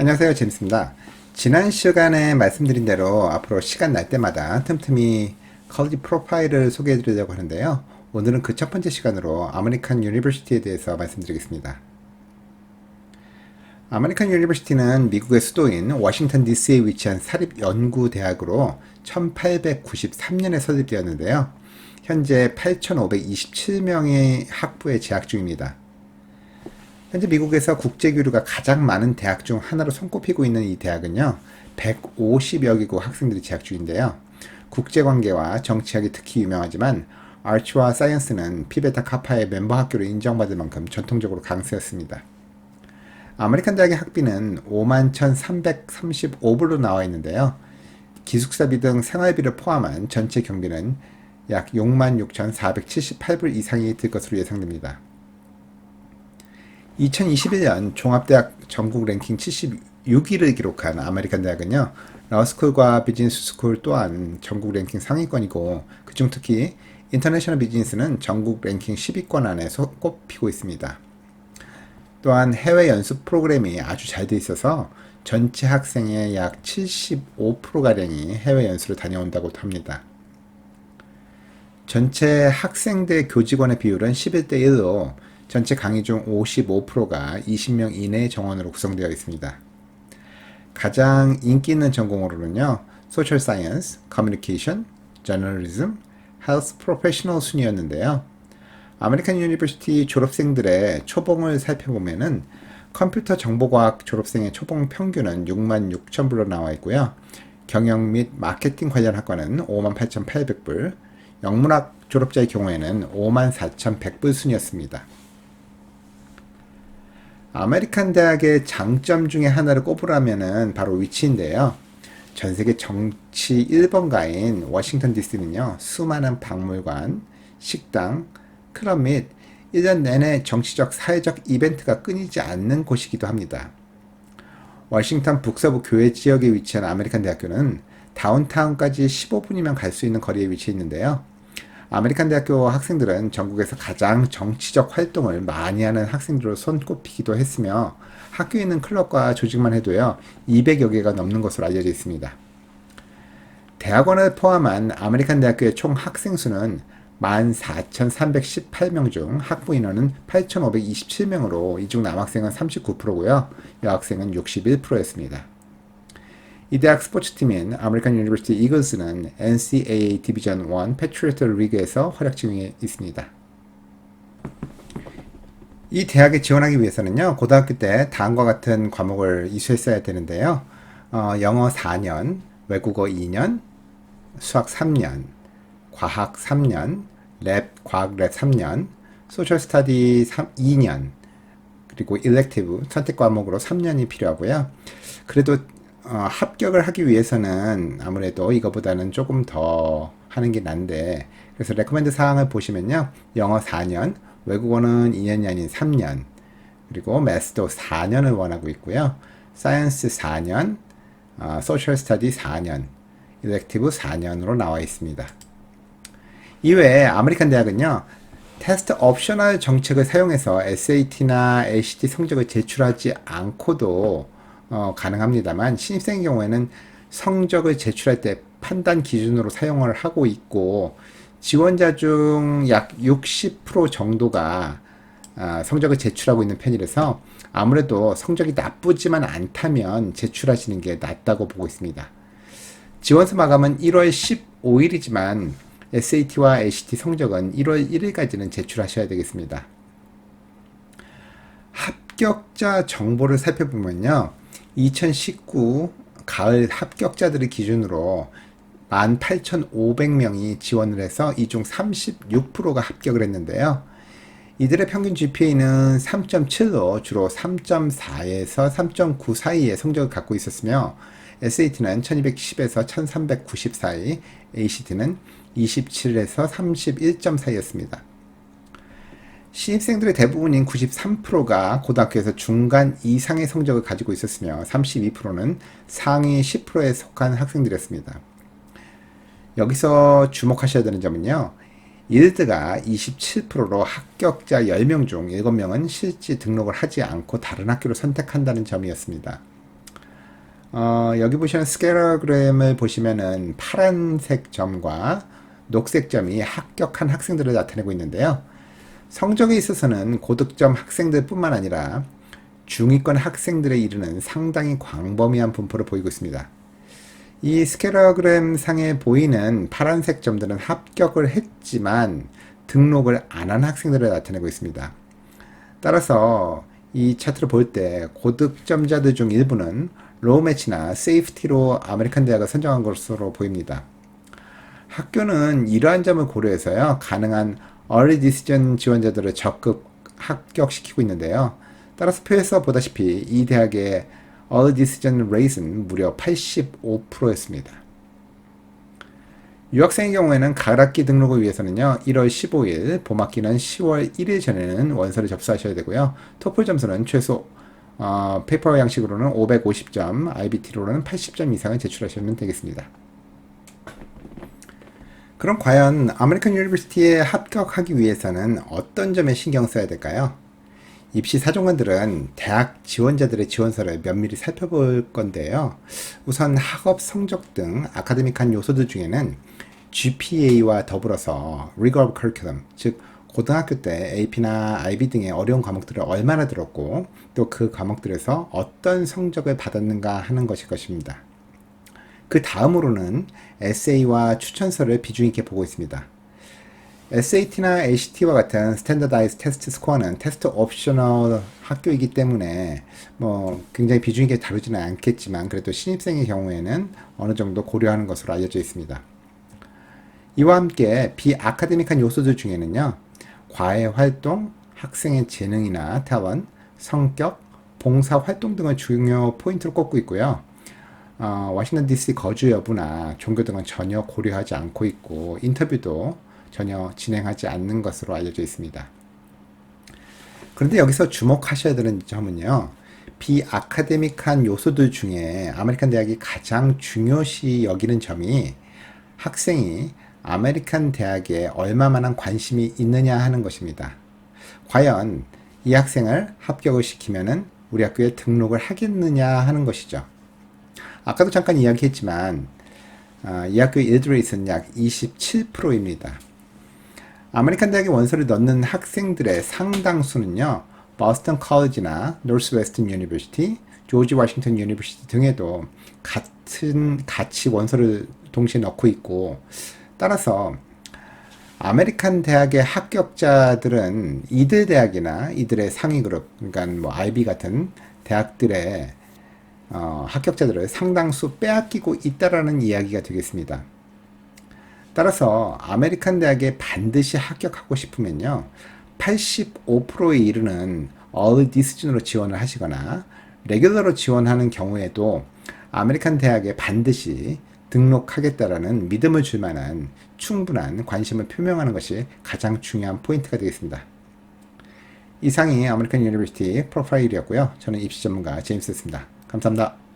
안녕하세요. 제임스입니다. 지난 시간에 말씀드린 대로 앞으로 시간 날 때마다 틈틈이 컬리지 프로파일을 소개해 드리려고 하는데요. 오늘은 그 첫 번째 시간으로 아메리칸 유니버시티에 대해서 말씀드리겠습니다. 아메리칸 유니버시티는 미국의 수도인 워싱턴 DC에 위치한 사립연구대학으로 1893년에 설립되었는데요. 현재 8,527명의 학부에 재학 중입니다. 현재 미국에서 국제 교류가 가장 많은 대학 중 하나로 손꼽히고 있는 이 대학은요, 150여 개국 학생들이 재학 중인데요. 국제 관계와 정치학이 특히 유명하지만 아츠와 사이언스는 피베타 카파의 멤버 학교로 인정받을 만큼 전통적으로 강세였습니다. 아메리칸 대학의 학비는 51,335불로 나와 있는데요. 기숙사비 등 생활비를 포함한 전체 경비는 약 66,478불 이상이 들 것으로 예상됩니다. 2021년 종합대학 전국 랭킹 76위를 기록한 아메리칸 대학은요, 러스쿨과 비즈니스 스쿨 또한 전국 랭킹 상위권이고, 그중 특히 인터내셔널 비즈니스는 전국 랭킹 10위권 안에 꼽히고 있습니다. 또한 해외 연수 프로그램이 아주 잘 돼 있어서 전체 학생의 약 75%가량이 해외 연수를 다녀온다고 합니다. 전체 학생대 교직원의 비율은 11대 1로 전체 강의 중 55%가 20명 이내의 정원으로 구성되어 있습니다. 가장 인기 있는 전공으로는요, 소셜 사이언스, 커뮤니케이션, 저널리즘, 헬스 프로페셔널 순이었는데요. 아메리칸 유니버시티 졸업생들의 초봉을 살펴보면은 컴퓨터 정보과학 졸업생의 초봉 평균은 6만 6천 불로 나와 있고요. 경영 및 마케팅 관련 학과는 5만 8,800불, 영문학 졸업자의 경우에는 5만 4,100불 순이었습니다. 아메리칸 대학의 장점 중에 하나를 꼽으라면은 바로 위치인데요. 전 세계 정치 1번가인 워싱턴 DC는요, 수많은 박물관, 식당, 클럽 및 1년 내내 정치적, 사회적 이벤트가 끊이지 않는 곳이기도 합니다. 워싱턴 북서부 교외 지역에 위치한 아메리칸 대학교는 다운타운까지 15분이면 갈 수 있는 거리에 위치해 있는데요. 아메리칸 대학교 학생들은 전국에서 가장 정치적 활동을 많이 하는 학생들로 손꼽히기도 했으며 학교에 있는 클럽과 조직만 해도요 200여 개가 넘는 것으로 알려져 있습니다. 대학원을 포함한 아메리칸 대학교의 총 학생 수는 14,318명 중 학부 인원은 8,527명으로 이중 남학생은 39%고요. 여학생은 61%였습니다. 이 대학 스포츠팀인 아메리칸 유니버시티 이글스는 NCAA 디비전 1 패트리어트 리그에서 활약 중에 있습니다. 이 대학에 지원하기 위해서는요, 고등학교 때 다음과 같은 과목을 이수했어야 되는데요. 어, 영어 4년, 외국어 2년, 수학 3년, 과학 3년, 랩, 과학 랩 3년, 소셜 스타디 3, 2년, 그리고 일렉티브, 선택 과목으로 3년이 필요하고요. 그래도 어, 합격을 하기 위해서는 아무래도 이거보다는 조금 더 하는 게 난데 그래서 레코멘드 사항을 보시면요. 영어 4년 외국어는 2년이 아닌 3년 그리고 매스도 4년을 원하고 있고요. 사이언스 4년 어, 소셜 스터디 4년 일렉티브 4년으로 나와 있습니다. 이외에 아메리칸 대학은요 테스트 옵셔널 정책을 사용해서 SAT나 ACT 성적을 제출하지 않고도 어, 가능합니다만 신입생의 경우에는 성적을 제출할 때 판단 기준으로 사용을 하고 있고 지원자 중 약 60% 정도가 아, 성적을 제출하고 있는 편이라서 아무래도 성적이 나쁘지만 않다면 제출하시는 게 낫다고 보고 있습니다. 지원서 마감은 1월 15일이지만 SAT와 ACT 성적은 1월 1일까지는 제출하셔야 되겠습니다. 합격자 정보를 살펴보면요. 2019 가을 합격자들을 기준으로 18,500명이 지원을 해서 이 중 36%가 합격을 했는데요. 이들의 평균 GPA는 3.7로 주로 3.4에서 3.9 사이의 성적을 갖고 있었으며 SAT는 1210에서 1390 사이, ACT는 27에서 31점 사이였습니다. 신입생들의 대부분인 93%가 고등학교에서 중간 이상의 성적을 가지고 있었으며 32%는 상위 10%에 속한 학생들이었습니다. 여기서 주목하셔야 되는 점은요. 일드가 27%로 합격자 10명 중 7명은 실제 등록을 하지 않고 다른 학교를 선택한다는 점이었습니다. 어, 여기 보시는 스케러그램을 보시면은 파란색 점과 녹색 점이 합격한 학생들을 나타내고 있는데요. 성적에 있어서는 고득점 학생들뿐만 아니라 중위권 학생들에 이르는 상당히 광범위한 분포를 보이고 있습니다. 이 스케러그램 상에 보이는 파란색 점들은 합격을 했지만 등록을 안 한 학생들을 나타내고 있습니다. 따라서 이 차트를 볼 때 고득점자들 중 일부는 로우 매치나 세이프티로 아메리칸 대학을 선정한 것으로 보입니다. 학교는 이러한 점을 고려해서요, 가능한 early decision 지원자들을 적극 합격시키고 있는데요. 따라서 표에서 보다시피 이 대학의 early decision rate는 무려 85%였습니다. 유학생의 경우에는 가을학기 등록을 위해서는요, 1월 15일, 봄학기는 10월 1일 전에는 원서를 접수하셔야 되고요. 토플 점수는 최소 어, 페이퍼 양식으로는 550점, IBT로는 80점 이상을 제출하시면 되겠습니다. 그럼 과연 아메리칸 유니버시티에 합격하기 위해서는 어떤 점에 신경 써야 될까요? 입시 사정관들은 대학 지원자들의 지원서를 면밀히 살펴볼 건데요. 우선 학업 성적 등 아카데믹한 요소들 중에는 GPA와 더불어서 rigor curriculum, 즉 고등학교 때 AP나 IB 등의 어려운 과목들을 얼마나 들었고 또 그 과목들에서 어떤 성적을 받았는가 하는 것일 것입니다. 그 다음으로는 SA와 추천서를 비중 있게 보고 있습니다. SAT나 ACT와 같은 스탠더다이즈 테스트 스코어는 테스트 옵셔널 학교이기 때문에 뭐 굉장히 비중 있게 다루지는 않겠지만 그래도 신입생의 경우에는 어느 정도 고려하는 것으로 알려져 있습니다. 이와 함께 비아카데믹한 요소들 중에는요. 과외 활동, 학생의 재능이나 타원, 성격, 봉사 활동 등을 중요 포인트로 꼽고 있고요. 어, 워싱턴 DC 거주 여부나 종교 등은 전혀 고려하지 않고 있고 인터뷰도 전혀 진행하지 않는 것으로 알려져 있습니다. 그런데 여기서 주목하셔야 되는 점은요. 비아카데믹한 요소들 중에 아메리칸 대학이 가장 중요시 여기는 점이 학생이 아메리칸 대학에 얼마만한 관심이 있느냐 하는 것입니다. 과연 이 학생을 합격을 시키면은 우리 학교에 등록을 하겠느냐 하는 것이죠. 아까도 잠깐 이야기했지만 어, 이 학교의 일드레이트는 약 27%입니다. 아메리칸 대학에 원서를 넣는 학생들의 상당수는요. 버스턴 컬리지나 노스웨스턴 유니버시티, 조지 워싱턴 유니버시티 등에도 같은 같이 원서를 동시에 넣고 있고 따라서 아메리칸 대학의 합격자들은 이들 대학이나 이들의 상위 그룹, 그러니까 뭐 IB 같은 대학들의 어, 합격자들을 상당수 빼앗기고 있다라는 이야기가 되겠습니다. 따라서 아메리칸 대학에 반드시 합격하고 싶으면요. 85%에 이르는 early decision으로 지원을 하시거나 레귤러로 지원하는 경우에도 아메리칸 대학에 반드시 등록하겠다라는 믿음을 줄 만한 충분한 관심을 표명하는 것이 가장 중요한 포인트가 되겠습니다. 이상이 아메리칸 유니버시티 프로파일이었고요. 저는 입시 전문가 제임스였습니다. 감사합니다.